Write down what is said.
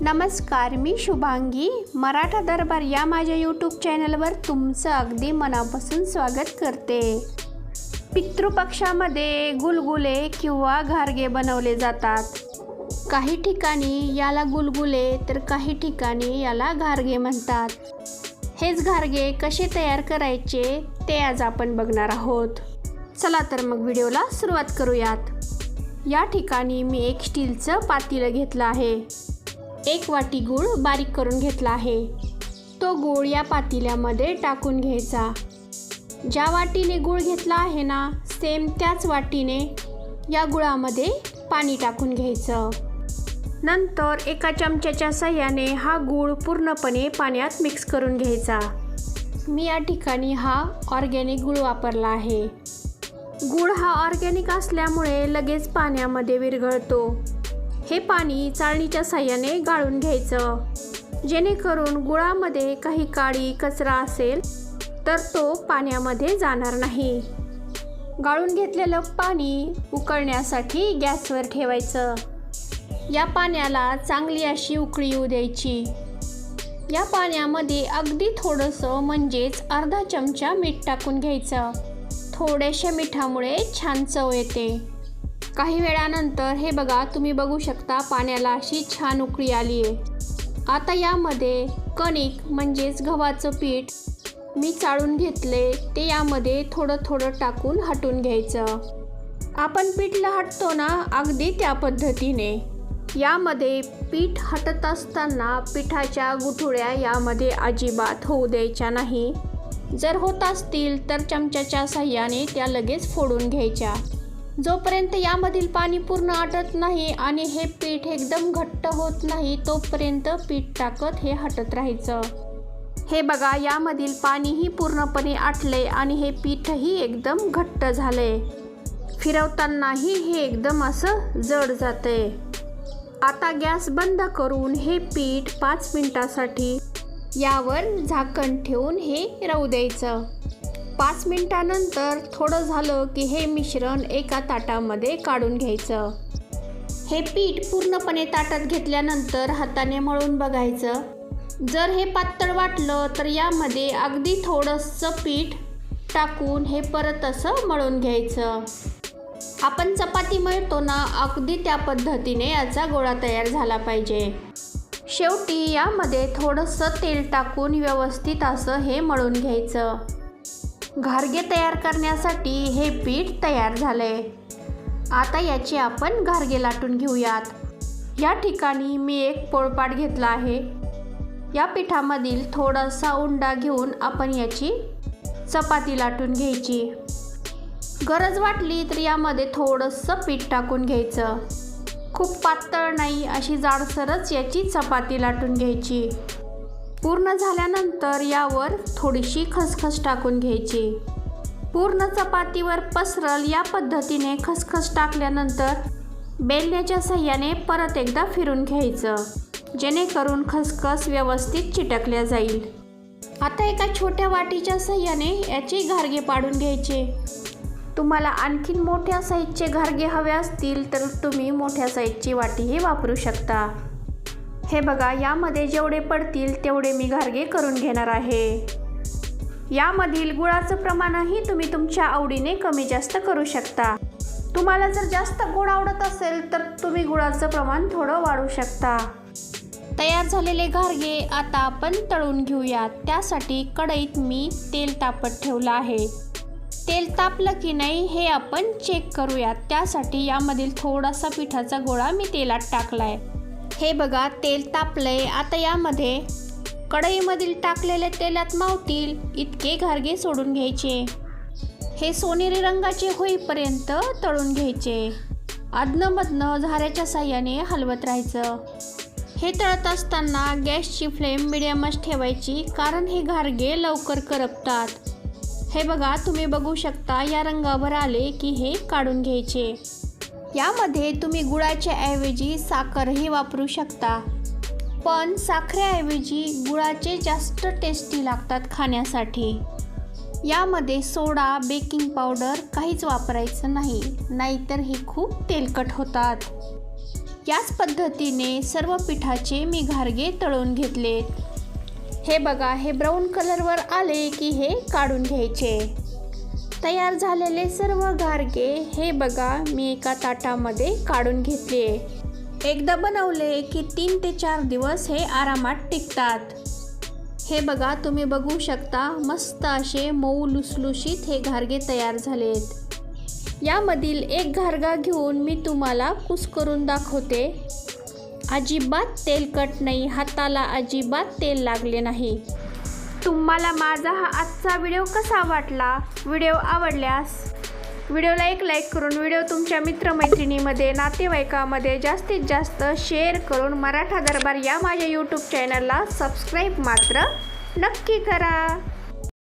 नमस्कार मी शुभांगी. मराठा दरबार या माझ्या यूट्यूब चॅनलवर तुमचं अगदी मनापासून स्वागत करते. पितृपक्षामध्ये गुलगुले किंवा घारगे बनवले जातात. काही ठिकाणी याला गुलगुले तर काही ठिकाणी याला घारगे म्हणतात. हेच घारगे कसे तयार करायचे ते आज आपण बघणार आहोत. चला तर मग व्हिडिओला सुरुवात करूयात. या ठिकाणी मी एक स्टीलचं पातीलं घेतलं आहे. एक वाटी गूळ बारीक करून घेतला आहे. तो गूळ या पातेल्यामध्ये टाकून घ्यायचा. ज्या वाटीने गूळ घेतला आहे ना सेम त्याच वाटीने या गुळामध्ये पाणी टाकून घ्यायचं. नंतर एका चमच्याच्या सहाय्याने हा गूळ पूर्णपणे पाण्यात मिक्स करून घ्यायचा. मी या ठिकाणी हा ऑर्गॅनिक गूळ वापरला आहे. गूळ हा ऑर्गॅनिक असल्यामुळे लगेच पाण्यामध्ये विरघळतो. हे पाणी चाळणीच्या साह्याने गाळून घ्यायचं. जेणेकरून गुळामध्ये काही काळी कचरा असेल तर तो पाण्यामध्ये जाणार नाही. गाळून घेतलेलं पाणी उकळण्यासाठी गॅसवर ठेवायचं. या पाण्याला चांगली अशी उकळी येऊ द्यायची. या पाण्यामध्ये अगदी थोडंसं म्हणजेच अर्धा चमचा मीठ टाकून घ्यायचं. थोड्याशा मिठामुळे छान चव येते. काही वेळानंतर हे बघा तुम्ही बघू शकता पाण्याला अशी छान उकळी आली आहे. आता यामध्ये कणिक म्हणजेच गव्हाचं पीठ मी चाळून घेतले ते यामध्ये थोडं थोडं टाकून हटून घ्यायचं. आपण पीठला हटतो ना अगदी त्या पद्धतीने. यामध्ये पीठ हटत असताना पिठाच्या गुठुळ्या यामध्ये अजिबात होऊ द्यायच्या नाही. जर होत असतील तर चमच्याच्या साह्याने त्या लगेच फोडून घ्यायच्या. जोपर्यंत यामधील पाणी पूर्ण आटत नाही आणि हे पीठ एकदम घट्ट होत नाही तोपर्यंत पीठ टाकत हे हटत राहायचं. हे बघा यामधील पाणीही पूर्णपणे आटले आणि हे पीठही एकदम घट्ट झाले. फिरवतानाही हे एकदम असं जड जाते. आता गॅस बंद करून हे पीठ पाच मिनिटासाठी यावर झाकण ठेवून हे राहू द्यायचं. पाच मिनिटानंतर थोडं झालं की हे मिश्रण एका ताटामध्ये काढून घ्यायचं. हे पीठ पूर्णपणे ताटात घेतल्यानंतर हाताने मळून बघायचं. जर हे पातळ वाटलं तर यामध्ये अगदी थोडंसं पीठ टाकून हे परत असं मळून घ्यायचं. आपण चपाती मळतो ना अगदी त्या पद्धतीने याचा गोळा तयार झाला पाहिजे. शेवटी यामध्ये थोडंसं तेल टाकून व्यवस्थित असं हे मळून घ्यायचं. घारगे तयार करण्यासाठी हे पीठ तयार झाले. आता याचे आपण घारगे लाटून घेऊयात. या ठिकाणी मी एक पोळपाट घेतला आहे. या पिठामधील थोडासा उंडा घेऊन आपण याची चपाती लाटून घ्यायची. गरज वाटली तर यामध्ये थोडंसं पीठ टाकून घ्यायचं. खूप पातळ नाही अशी जाडसरच याची चपाती लाटून घ्यायची. पूर्ण झाल्यानंतर यावर थोडीशी खसखस टाकून घ्यायची. पूर्ण चपातीवर पसरल या पद्धतीने खसखस टाकल्यानंतर बेलण्याच्या सहाय्याने परत एकदा फिरून घ्यायचं जेणेकरून खसखस व्यवस्थित चिटकल्या जाईल. आता एका छोट्या वाटीच्या सहाय्याने याचे घारगे पाडून घ्यायचे. तुम्हाला आणखीन मोठ्या साईजचे घारगे हवे असतील तर तुम्ही मोठ्या साईजची वाटीही वापरू शकता. हे बघा यामध्ये जेवढे पडतील तेवढे मी घारगे करून घेणार आहे. यामधील गुळाचं प्रमाणही तुम्ही तुमच्या आवडीने कमी जास्त करू शकता. तुम्हाला जर जास्त गोड आवडत असेल तर तुम्ही गुळाचं प्रमाण थोडं वाढवू शकता. तयार झालेले घारगे आता आपण तळून घेऊयात त्यासाठी कढईत मी तेल तापत ठेवलं आहे. तेल तापलं की नाही हे आपण चेक करूयात त्यासाठी यामधील थोडासा पिठाचा गोळा मी तेलात टाकला आहे हे बघा तेल तापलंय. आता यामध्ये कढईमधील टाकलेले तेलात मावतील इतके घारगे सोडून घ्यायचे. हे सोनेरी रंगाचे होईपर्यंत तळून घ्यायचे. अधनमधनं झाऱ्याच्या साह्याने हलवत राहायचं. हे तळत असताना गॅसची फ्लेम मिडियमच ठेवायची कारण हे घारगे लवकर करपतात. हे बघा तुम्ही बघू शकता या रंगावर आले की हे काढून घ्यायचे. यामध्ये तुम्ही गुळाच्या ऐवजी साखरही वापरू शकता. पण साखरेऐवजी गुळाचे जास्त टेस्टी लागतात खाण्यासाठी. यामध्ये सोडा बेकिंग पावडर काहीच वापरायचं नाही नाहीतर हे खूप तेलकट होतात. याच पद्धतीने सर्व पिठाचे मी घारगे तळून घेतले हे बघा हे ब्राऊन कलरवर आले की हे काढून घ्यायचे. तयार झालेले सर्व घारगे हे बघा मी एका ताटामध्ये काढून घेतले. एकदा बनवले की तीन ते चार दिवस हे आरामात टिकतात. हे बघा तुम्ही बघू शकता मस्त असे मऊ लुसलुशीत हे घारगे तयार झालेत. यामधील एक घारगा घेऊन मी तुम्हाला कुस करून दाखवते. अजिबात तेलकट नाही हाताला अजिबात तेल लागले नाही. तुम्हाला माझा हा आजचा व्हिडिओ कसा वाटला? व्हिडिओ आवडल्यास व्हिडिओला एक लाईक करून व्हिडिओ तुमच्या मित्रमैत्रिणीमध्ये नातेवाईकामध्ये जास्तीत जास्त शेअर करून मराठा दरबार या माझ्या यूट्यूब चॅनलला सबस्क्राईब मात्र नक्की करा.